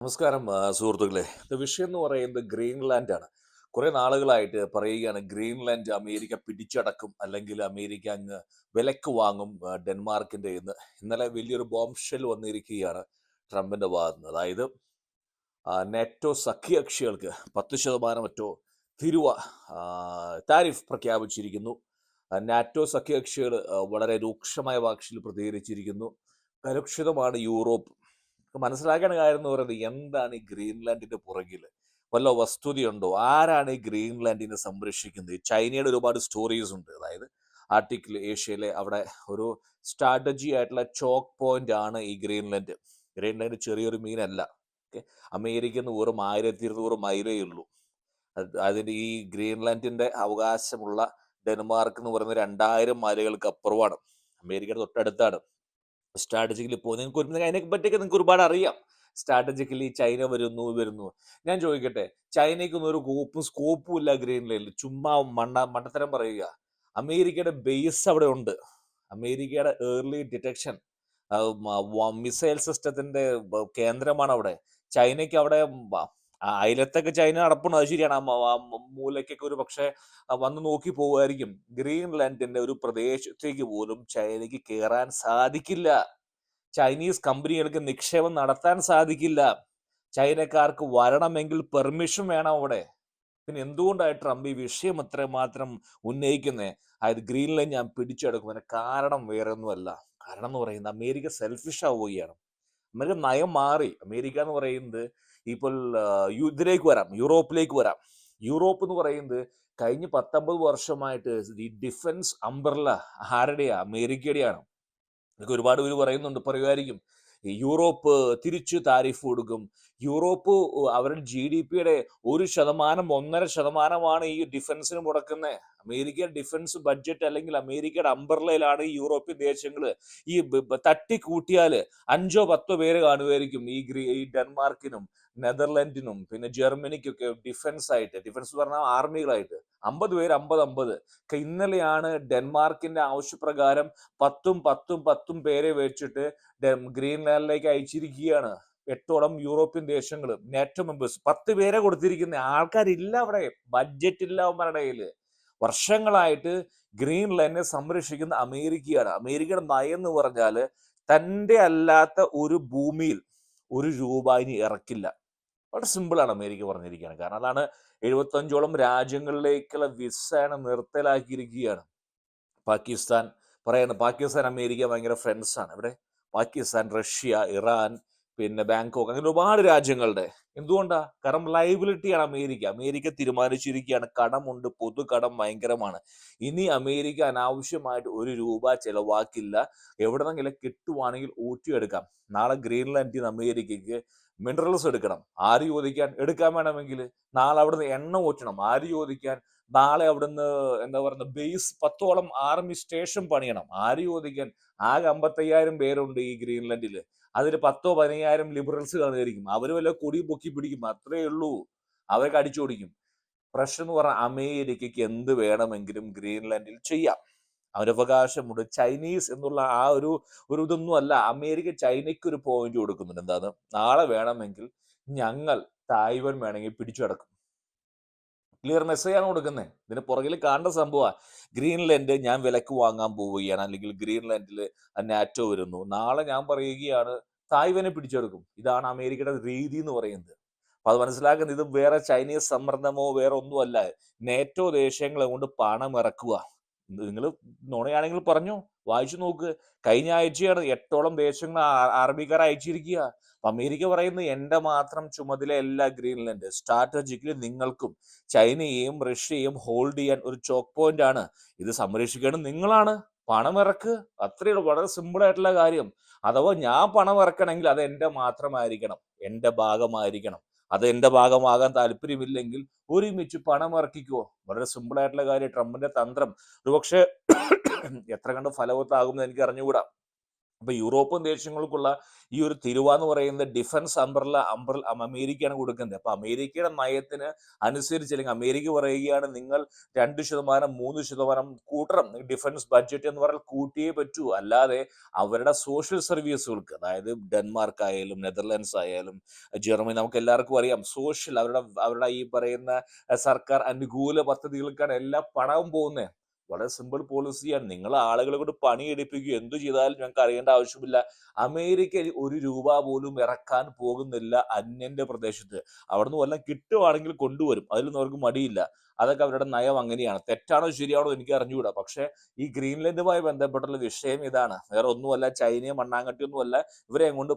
നമസ്കാരം സുഹൃത്തുക്കളെ. വിഷയം എന്ന് പറയുന്നത് ഗ്രീൻലാൻഡ് ആണ് കുറെ നാളുകളായിട്ട് പറയുകയാണ് ഗ്രീൻലാൻഡ് അമേരിക്ക പിടിച്ചടക്കും അല്ലെങ്കിൽ അമേരിക്ക അങ്ങ് വിലക്ക് വാങ്ങും ഡെൻമാർക്കിന്റെ ഇന്ന് ഇന്നലെ വലിയൊരു ബോംബ് ഷെൽ വന്നിരിക്കുകയാണ് ട്രംപിന്റെ ഭാഗത്തുനിന്ന്. അതായത് നെറ്റോ സഖ്യകക്ഷികൾക്ക് പത്ത് ശതമാനം മറ്റോ തിരുവ താരിഫ് പ്രഖ്യാപിച്ചിരിക്കുന്നു. നാറ്റോ സഖ്യകക്ഷികൾ വളരെ രൂക്ഷമായ ഭാഷയിൽ പ്രതികരിച്ചിരിക്കുന്നു. കലുഷിതമാണ് യൂറോപ്പ് മനസ്സിലാക്കേണ്ട കാര്യം എന്ന് പറയുന്നത് എന്താണ് ഈ ഗ്രീൻലാൻഡിന്റെ പുറകിൽ വല്ല വസ്തുതയുണ്ടോ? ആരാണ് ഈ ഗ്രീൻലാൻഡിനെ സംരക്ഷിക്കുന്നത്? ചൈനയുടെ ഒരുപാട് സ്റ്റോറീസ് ഉണ്ട്. അതായത് ആർട്ടിക്കിൾ ഏഷ്യയിലെ അവിടെ ഒരു സ്ട്രാറ്റജി ആയിട്ടുള്ള ചോക്ക് പോയിന്റ് ആണ് ഈ ഗ്രീൻലാൻഡ്. ഗ്രീൻലാൻഡ് ചെറിയൊരു മീനല്ല. ഓക്കെ? അമേരിക്കയിൽ നിന്ന് വെറും ആയിരത്തി ഇരുന്നൂറ് മൈലേ ഉള്ളൂ. അതിന്റെ ഈ ഗ്രീൻലാൻഡിന്റെ അവകാശമുള്ള ഡെൻമാർക്ക് എന്ന് പറയുന്നത് രണ്ടായിരം മൈലുകൾക്ക് അപ്പുറമാണ്. അമേരിക്കയുടെ തൊട്ടടുത്താണ്. സ്ട്രാറ്റജിക്കലി പോകുന്നത് നിങ്ങൾക്ക് ഒരു അതിനെ പറ്റിയൊക്കെ നിങ്ങൾക്ക് ഒരുപാട് അറിയാം. സ്ട്രാറ്റജിക്കലി ചൈന വരുന്നു വരുന്നു. ഞാൻ ചോദിക്കട്ടെ ചൈനയ്ക്കൊന്നും ഒരു കോപ്പും സ്കോപ്പും ഇല്ല ഗ്രീനിലെ ചുമ്മാ മണ്ണ മണ്ടത്തരം പറയുക. അമേരിക്കയുടെ ബേസ് അവിടെ ഉണ്ട്. അമേരിക്കയുടെ ഏർലി ഡിറ്റക്ഷൻ മിസൈൽ സിസ്റ്റത്തിന്റെ കേന്ദ്രമാണ് അവിടെ. ചൈനയ്ക്ക് അവിടെ അയലത്തൊക്കെ ചൈന നടപ്പുണ്ട്. അത് ശരിയാണ്. ആ മ- ആ മ- മൂലയ്ക്കൊക്കെ ഒരു പക്ഷെ വന്ന് നോക്കി പോവുമായിരിക്കും ഗ്രീൻലാൻഡിന്റെ ഒരു പ്രദേശത്തേക്ക് പോലും ചൈനയ്ക്ക് കയറാൻ സാധിക്കില്ല. ചൈനീസ് കമ്പനികൾക്ക് നിക്ഷേപം നടത്താൻ സാധിക്കില്ല. ചൈനക്കാർക്ക് വരണമെങ്കിൽ പെർമിഷൻ വേണം അവിടെ. പിന്നെ എന്തുകൊണ്ടാണ് ട്രംപ് ഈ വിഷയം അത്രമാത്രം ഉന്നയിക്കുന്നത് അതായത് ഗ്രീൻലാൻഡ് ഞാൻ പിടിച്ചെടുക്കും. അതിന് കാരണം വേറെ ഒന്നുമല്ല കാരണം എന്ന് പറയുന്നത് അമേരിക്ക സെൽഫിഷ് ആവുകയാണ്. അമേരിക്ക നയം മാറി. അമേരിക്ക എന്ന് പറയുന്നത് ഇപ്പോൾ ഇതിലേക്ക് വരാം യൂറോപ്പിലേക്ക് വരാം. യൂറോപ്പ് എന്ന് പറയുന്നത് കഴിഞ്ഞ പത്തൊമ്പത് വർഷമായിട്ട് ദി ഡിഫൻസ് അംബർല ആരുടെയാ? അമേരിക്കയുടെയാണ്. ഇതൊക്കെ ഒരുപാട് പേര് പറയുന്നുണ്ട് പറയുമായിരിക്കും. യൂറോപ്പ് തിരിച്ചു താരിഫ് കൊടുക്കും. യൂറോപ്പ് അവരുടെ ജി ഡി പിയുടെ ഒരു ശതമാനം ഒന്നര ശതമാനമാണ് ഈ ഡിഫൻസിന് മുടക്കുന്നത്. അമേരിക്കയുടെ ഡിഫൻസ് ബഡ്ജറ്റ് അല്ലെങ്കിൽ അമേരിക്കയുടെ അംബർലയിലാണ് ഈ യൂറോപ്യൻ ദേശങ്ങൾ ഈ തട്ടിക്കൂട്ടിയാൽ അഞ്ചോ പത്തോ പേര് കാണുമായിരിക്കും ഈ ഗ്രീ ഈ ഡെൻമാർക്കിനും നെതർലൻഡിനും പിന്നെ ജർമ്മനിക്കൊക്കെ ഡിഫൻസ് ആയിട്ട് ഡിഫൻസ് പറഞ്ഞാൽ ആർമികളായിട്ട്. അമ്പത് പേര് അമ്പത് അമ്പത്. ഇന്നലെയാണ് ഡെൻമാർക്കിന്റെ ആവശ്യപ്രകാരം പത്തും പത്തും പത്തും പേരെ വെച്ചിട്ട് ഡെം- ഗ്രീൻലാൻഡിലേക്ക് അയച്ചിരിക്കുകയാണ്. എട്ടോളം യൂറോപ്യൻ ദേശങ്ങൾ നാറ്റോ മെമ്പേഴ്സ്. പത്ത് പേരെ കൊടുത്തിരിക്കുന്ന ആൾക്കാരില്ല അവിടെ. ബഡ്ജറ്റ് ഇല്ല അവന്മാരുടെ വർഷങ്ങളായിട്ട് ഗ്രീൻലൻഡിനെ സംരക്ഷിക്കുന്ന അമേരിക്കയാണ്. അമേരിക്കയുടെ നയം എന്ന് പറഞ്ഞാൽ തന്റെ അല്ലാത്ത ഒരു ഭൂമിയിൽ ഒരു രൂപ ഇനി ഇറക്കില്ല. വളരെ സിമ്പിളാണ് അമേരിക്ക പറഞ്ഞിരിക്കുകയാണ് കാരണം അതാണ് എഴുപത്തഞ്ചോളം രാജ്യങ്ങളിലേക്കുള്ള വിസയാണ് നിർത്തലാക്കിയിരിക്കുകയാണ്. പാകിസ്ഥാൻ പറയുന്നത് പാകിസ്ഥാൻ അമേരിക്ക ഭയങ്കര ഫ്രണ്ട്സാണ് ഇവിടെ പാകിസ്ഥാൻ റഷ്യ ഇറാൻ പിന്നെ ബാങ്കോക്ക് അങ്ങനെ ഒരുപാട് രാജ്യങ്ങളുടെ. എന്തുകൊണ്ടാ? കാരണം ലൈബിലിറ്റിയാണ് അമേരിക്ക. അമേരിക്ക തീരുമാനിച്ചിരിക്കുകയാണ്. കടമുണ്ട് പൊതു കടം ഭയങ്കരമാണ്. ഇനി അമേരിക്ക അനാവശ്യമായിട്ട് ഒരു രൂപ ചെലവാക്കില്ല. എവിടെന്നെങ്കിലും കിട്ടുവാണെങ്കിൽ ഊറ്റിയെടുക്കാം നാളെ ഗ്രീൻലാൻഡിൽ നിന്ന് അമേരിക്കയ്ക്ക് മിനറൽസ് എടുക്കണം. ആര് ചോദിക്കാൻ? എടുക്കാൻ വേണമെങ്കിൽ നാളെ അവിടുന്ന് എണ്ണ ഊറ്റണം. ആര് ചോദിക്കാൻ? നാളെ അവിടുന്ന് എന്താ പറയുക ബേസ് പത്തോളം ആർമി സ്റ്റേഷൻ പണിയണം. ആര് ചോദിക്കാൻ? ആകെ അമ്പത്തയ്യായിരം പേരുണ്ട് ഈ ഗ്രീൻലൻഡിൽ. അതിൽ പത്തോ പതിനയ്യായിരം ലിബറൽസ് കാണുമായിരിക്കും. അവർ വല്ല കൊടി പൊക്കി പിടിക്കും. അത്രേ ഉള്ളൂ. അവർക്ക് അടിച്ചോടിക്കും പ്രശ്നം എന്ന് പറഞ്ഞാൽ അമേരിക്കയ്ക്ക് എന്ത് വേണമെങ്കിലും ഗ്രീൻലാൻഡിൽ ചെയ്യാം. അവരവകാശമുണ്ട്. ചൈനീസ് എന്നുള്ള ആ ഒരു ഒരു ഇതൊന്നും അല്ല. അമേരിക്ക ചൈനയ്ക്ക് ഒരു പോയിന്റ് കൊടുക്കുന്നുണ്ട്. എന്താണ്? നാളെ വേണമെങ്കിൽ ഞങ്ങൾ തായ്വാൻ വേണമെങ്കിൽ പിടിച്ചടക്കും ക്ലിയർ മെസ്സേജ് ആണ് കൊടുക്കുന്നത് ഇതിന് പുറകിൽ കാണേണ്ട സംഭവമാണ് ഗ്രീൻലൻഡ് ഞാൻ വിലക്ക് വാങ്ങാൻ പോവുകയാണ്. അല്ലെങ്കിൽ ഗ്രീൻലാൻഡിൽ നാറ്റോ വരുന്നു. നാളെ ഞാൻ പറയുകയാണ് തായ്വനെ പിടിച്ചെടുക്കും. ഇതാണ് അമേരിക്കയുടെ രീതി എന്ന് പറയുന്നത്. അപ്പൊ അത് മനസ്സിലാക്കുന്നത് ഇത് വേറെ ചൈനീസ് സമ്മർദ്ദമോ വേറെ ഒന്നുമല്ല നേറ്റോ ദേശങ്ങളെ കൊണ്ട് പണം ഇറക്കുക നിങ്ങൾ നുണയാണെങ്കിൽ പറഞ്ഞു. വായിച്ചു നോക്ക്. കഴിഞ്ഞ ആഴ്ചയാണ് എട്ടോളം ദേശങ്ങൾ അറബിക്കാർ അയച്ചിരിക്കുക. അമേരിക്ക പറയുന്നത് എന്റെ മാത്രം ചുമതലയല്ല ഗ്രീൻലാൻഡ്. സ്ട്രാറ്റജിക്കലി നിങ്ങൾക്കും ചൈനയെയും റഷ്യയും ഹോൾഡ് ചെയ്യാൻ ഒരു ചോക്ക് പോയിന്റ് ആണ്. ഇത് സംരക്ഷിക്കേണ്ടത് നിങ്ങളാണ്. പണം ഇറക്ക്. അത്രയേ ഉള്ളൂ. വളരെ സിമ്പിൾ ആയിട്ടുള്ള കാര്യം. അഥവാ ഞാൻ പണം ഇറക്കണമെങ്കിൽ അത് എന്റെ മാത്രമായിരിക്കണം. എന്റെ ഭാഗമായിരിക്കണം. അത് എന്റെ ഭാഗമാകാൻ താല്പര്യമില്ലെങ്കിൽ ഒരുമിച്ച് പണം ഇറക്കിക്കോ. വളരെ സിമ്പിൾ ആയിട്ടുള്ള കാര്യം. ട്രംപിന്റെ തന്ത്രം. ഒരുപക്ഷെ എത്ര കണ്ട് ഫലവത്താകുമെന്ന് എനിക്ക് അറിഞ്ഞുകൂടാ അപ്പൊ യൂറോപ്യൻ ദേശങ്ങൾക്കുള്ള ഈ ഒരു തിരുവ എന്ന് പറയുന്നത് ഡിഫൻസ് അംബ്രല അംബ്ര അമേരിക്കയാണ് കൊടുക്കുന്നത്. അപ്പൊ അമേരിക്കയുടെ നയത്തിന് അനുസരിച്ച് അല്ലെങ്കിൽ അമേരിക്ക പറയുകയാണ് നിങ്ങൾ രണ്ട് ശതമാനം മൂന്ന് ശതമാനം കൂട്ടണം. ഡിഫൻസ് ബഡ്ജറ്റ് എന്ന് പറഞ്ഞാൽ കൂട്ടിയേ പറ്റൂ. അല്ലാതെ അവരുടെ സോഷ്യൽ സർവീസുകൾക്ക് അതായത് ഡെൻമാർക്ക് ആയാലും നെതർലാൻഡ്സ് ആയാലും ജർമ്മനി നമുക്ക് എല്ലാവർക്കും അറിയാം. സോഷ്യൽ അവരുടെ അവരുടെ ഈ പറയുന്ന സർക്കാർ അനുകൂല പദ്ധതികൾക്കാണ് എല്ലാ പണവും പോകുന്നത്. വളരെ സിമ്പിൾ പോളിസിയാണ് നിങ്ങൾ ആളുകളെ കൊണ്ട് പണിയെടുപ്പിക്കുക എന്തു ചെയ്താലും ഞങ്ങൾക്ക് അറിയേണ്ട ആവശ്യമില്ല. അമേരിക്ക ഒരു രൂപ പോലും ഇറക്കാൻ പോകുന്നില്ല അന്യന്റെ പ്രദേശത്ത്. അവിടുന്ന് വല്ലതും കിട്ടുവാണെങ്കിൽ കൊണ്ടുവരും. അതിലൊന്നും അവർക്ക് മടിയില്ല. അതൊക്കെ അവരുടെ നയം അങ്ങനെയാണ്. തെറ്റാണോ ശരിയാണോ എനിക്ക് അറിഞ്ഞുകൂടാ. പക്ഷേ ഈ ഗ്രീൻലൻഡുമായി ബന്ധപ്പെട്ടുള്ള വിഷയം ഇതാണ്. വേറെ ഒന്നുമല്ല. ചൈനയും മണ്ണാങ്കട്ടിയൊന്നുമല്ല. ഇവരെ കൊണ്ട്